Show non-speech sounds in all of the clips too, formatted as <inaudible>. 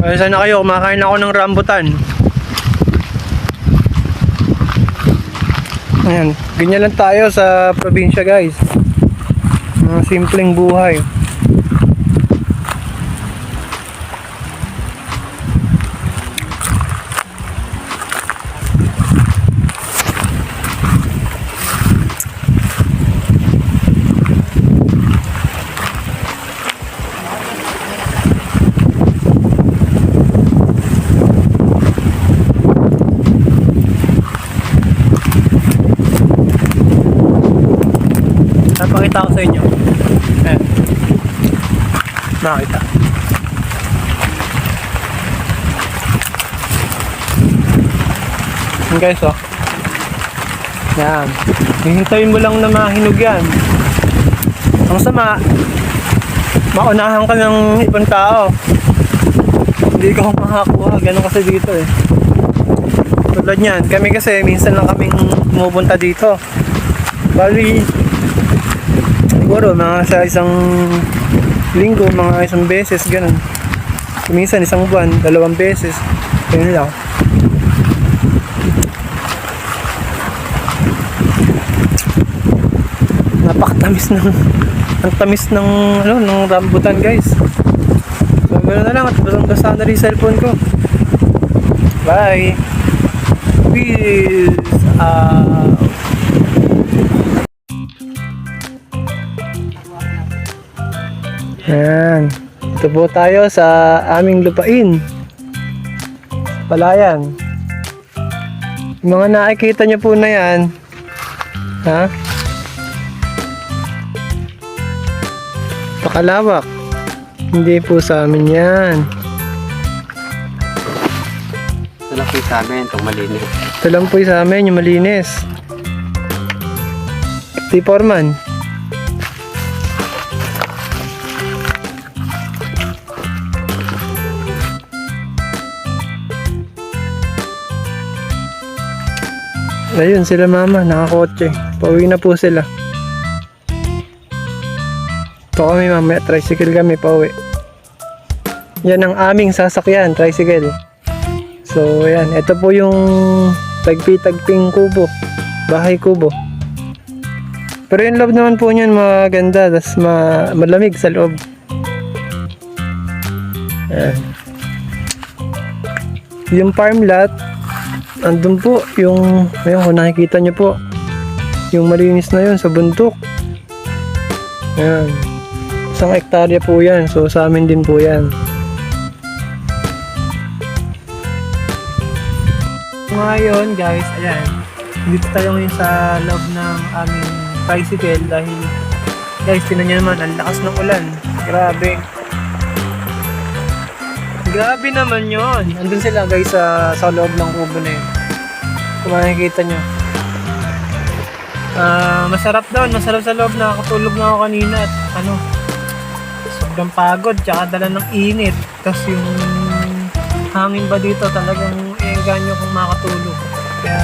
Ay, sana kayo, kumakain ako ng rambutan. Ayan, ganyan lang tayo sa probinsya guys. Mga simpleng buhay. Napakita ko sa inyo. Ayan. Nakita. Yan guys oh. Yan. Hihintayin mo lang na mahinog yan. Ang sama, maunahan ka ng ibang tao. Hindi ka makakuha. Ganun kasi dito eh. Tulad niyan, kami kasi minsan lang kaming pumupunta dito. Bali, siguro mga sa isang linggo, mga isang beses, ganun. Minsan isang buwan, dalawang beses. Yun lang. Napakatamis ng ang tamis ng ano ng rambutan guys. So ganoon na lang at basa na rin cellphone ko. Bye. Peace out. Yan. Ito po tayo sa aming lupain. Palayan. Yung mga nakikita nyo po na yan. Ha? Pakalawak. Hindi po sa amin yan. Ito lang po sa amin, itong malinis. Ito lang po sa amin, yung malinis. T. Foreman. Ayun sila mama, nakakotse. Pauwi na po sila. Ito kami mamaya, tricycle kami pauwi. Yan ang aming sasakyan, tricycle. So, ayan. Ito po yung tagpi-tagping kubo. Bahay kubo. Pero yung loob naman po niyan maganda. tas ma malamig sa loob. Ayan. Yung farm lot, andun po yung, ayun kung nakikita nyo po, yung malinis na yun sa bundok. Ayan. Isang hektarya po yan. So, sa amin din po yan. Ngayon guys, ayan. Dito tayo ngayon sa loob ng aming tricycle dahil guys, tinan nyo naman, ang lakas ng ulan. Grabe. Grabe naman yon. Andun sila guys sa, sa loob ng kubo na yun. Kung makikita nyo. Ah, masarap daw, masarap sa loob. Nakakatulog na ako kanina at ano, sobrang pagod, tsaka dala ng init. Tapos yung hangin ba dito talagang iengganyo kung makatulog. Kaya,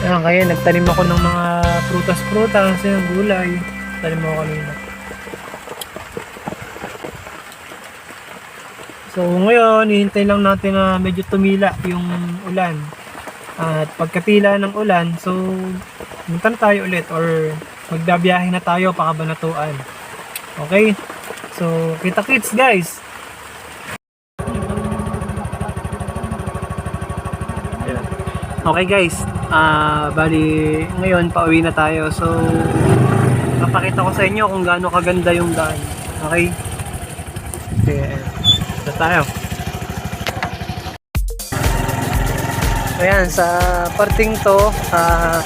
Ayan, kaya nagtanim ako ng mga prutas-prutas, yung gulay. Tanim ako kanina. So ngayon, hihintay lang natin na medyo tumila yung ulan. At pagkatila ng ulan, so punta na tayo ulit or magdabiyahe na tayo pakabanatuan. Okay? So, kita kits guys! Okay guys, ah bali ngayon pauwi na tayo. So papakita ko sa inyo kung gaano kaganda yung daan. Okay? Okay, tayo. Ayan, sa parting to, ah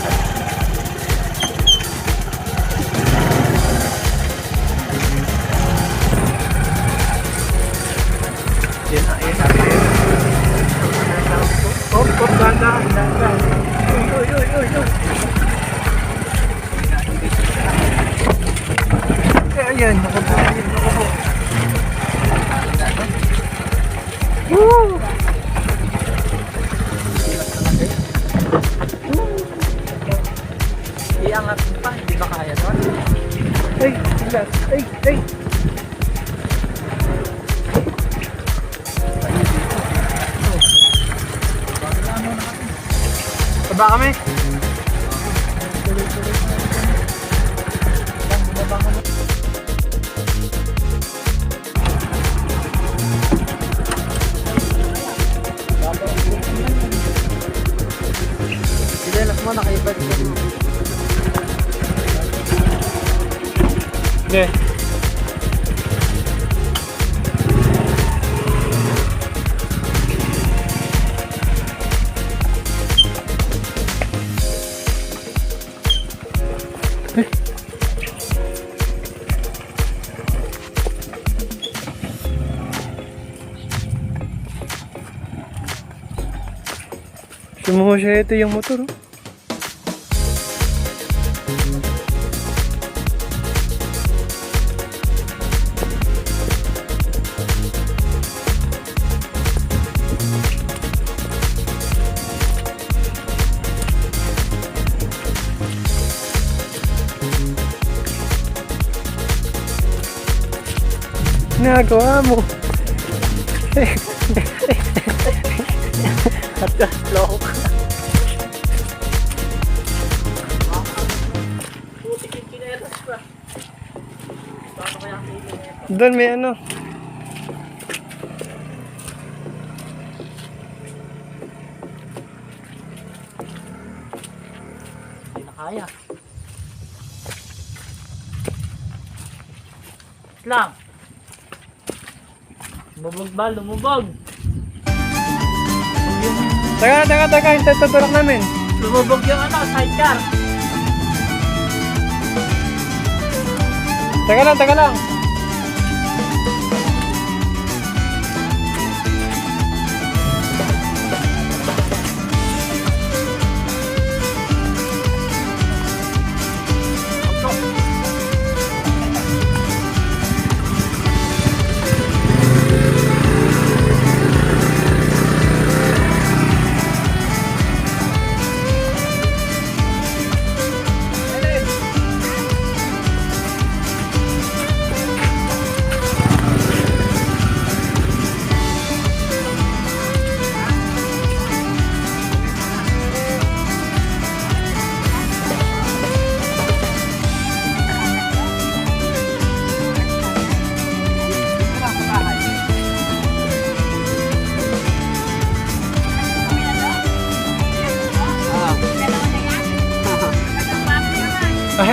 kaya doon? Ay, ilas. Ay, ay. Baba kami. Hindi. Sumuha ito yung motor. Oh. Nagawa mo. At loko ka. Doon may ano. Hindi na kaya. Lang. Lumubog ba? Lumubog. Teka, teka, teka. Hintay tutulak namin. Lumubog yung ano, sidecar. Teka lang, teka lang.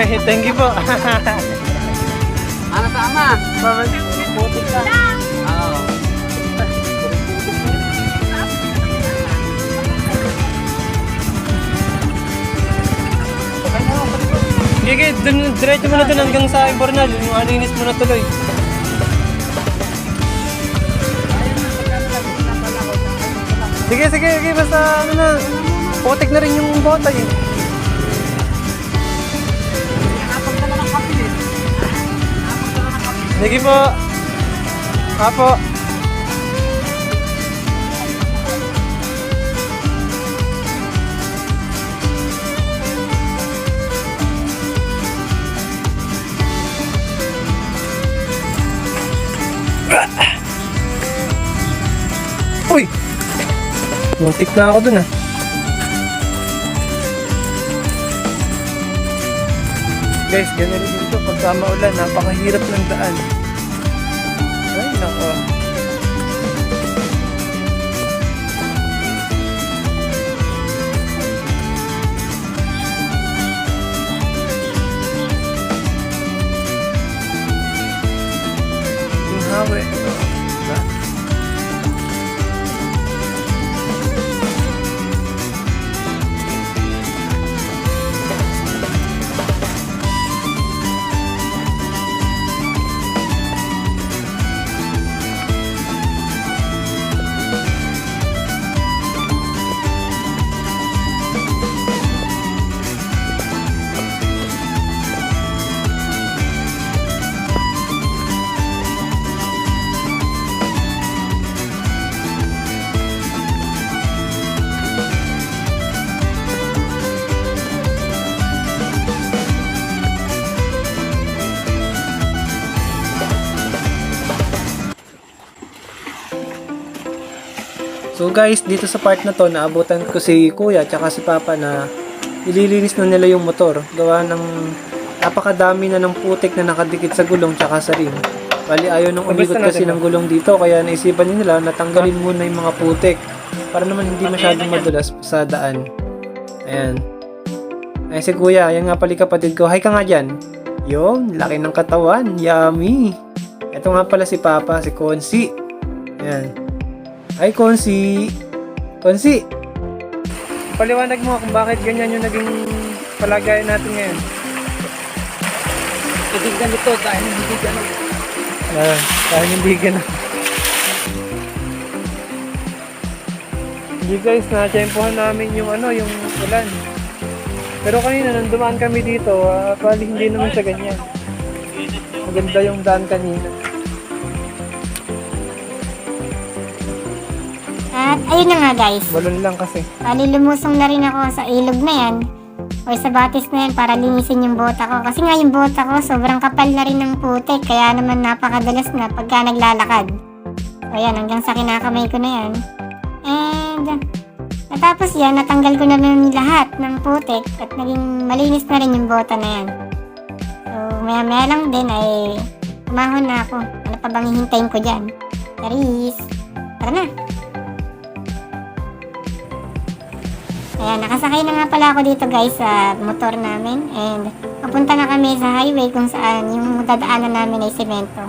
<laughs> thank you po. Ano tama? Putik ka. Oo. Gigi, dun, diretso mo na dun hanggang sa Ibornal. Yung alinis mo na tuloy. Sige, sige, sige. Basta ano na. Putik na rin yung botay. eh. Sige po. Apo. Uy! Muntik na ako dun ah. Guys, ganyan rin dito. Pagka maulan, napakahirap ng daan. Ay, nako. Yung hawi. Guys, dito sa part na to, naabutan ko si kuya tsaka si papa na ililinis na nila yung motor. Gawa ng napakadami na ng putik na nakadikit sa gulong tsaka sa rim. Bali ayaw nang umikot kasi ng gulong dito kaya naisipan nila natanggalin muna yung mga putik para naman hindi masyadong madulas sa daan. Ayan. Ay si kuya, yan nga pala kapatid ko. Hi ka nga dyan. Yun, laki ng katawan. Yummy. Ito nga pala si Papa, si Konsi. Ayan. Hi Konsi. Konsi. Paliwanag mo kung bakit ganyan yung naging palagayan natin ngayon. Hindi ganito dahil hindi ganito. Ah, dahil hindi ganun. Hindi guys, na-tempohan namin yung ano, yung ulan. Pero kanina, dumaan kami dito, ah, bali hindi naman siya ganyan. Maganda yung daan kanina. At ayun na nga guys, Balon lang kasi. bali lumusong na rin ako sa ilog na yan o sa batis na yan para linisin yung bota ko. Kasi nga yung bota ko sobrang kapal na rin ng putik kaya naman napakadalas na pagka naglalakad. So yan, hanggang sa kinakamay ko na yan. And natapos yan, natanggal ko na rin lahat ng putik at naging malinis na rin yung bota na yan. So maya maya lang din ay umahon na ako. Ano pa bang hihintayin ko dyan? Charis! Tara na! Ayan, nakasakay na nga pala ako dito guys sa motor namin and papunta na kami sa highway kung saan yung dadaanan namin ay semento.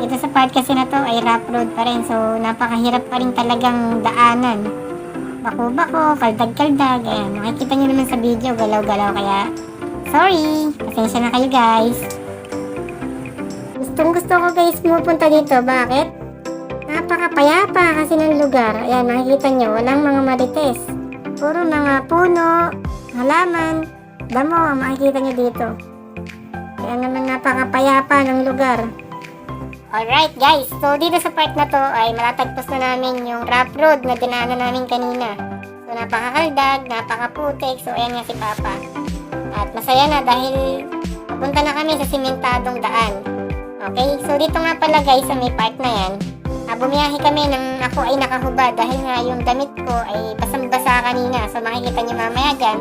Dito sa part kasi na to ay rough road pa rin so napakahirap pa rin talagang daanan. Bako-bako, kaldag-kaldag, ayan, makikita nyo naman sa video, galaw-galaw kaya sorry, pasensya na kayo guys. Gustong gusto ko guys pumupunta dito, bakit? Napakapayapa kasi ng lugar. Ayan, nakikita nyo, walang mga marites. Puro mga puno, halaman, damo ang makikita nyo dito. Kaya naman napakapayapa ng lugar. Alright guys, so dito sa part na to ay matatagpos na namin yung rough road na dinaanan namin kanina. So napakakaldag, napakaputik, so ayan nga si Papa. At masaya na dahil papunta na kami sa simentadong daan. Okay, so dito nga pala guys sa may part na yan, bumiyahe kami nang ako ay nakahubad dahil nga yung damit ko ay basang-basa kanina. So makikita niyo mamaya dyan.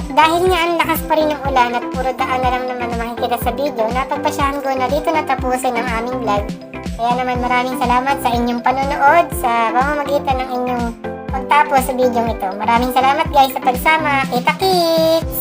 At dahil nga ang lakas pa rin ng ulan at puro daan na lang naman na makikita sa video, napagpasyahan ko na dito natapusin ang aming vlog. Kaya naman maraming salamat sa inyong panonood sa pamamagitan ng inyong pagtapos sa video ito. Maraming salamat guys sa pagsama. Kita kits!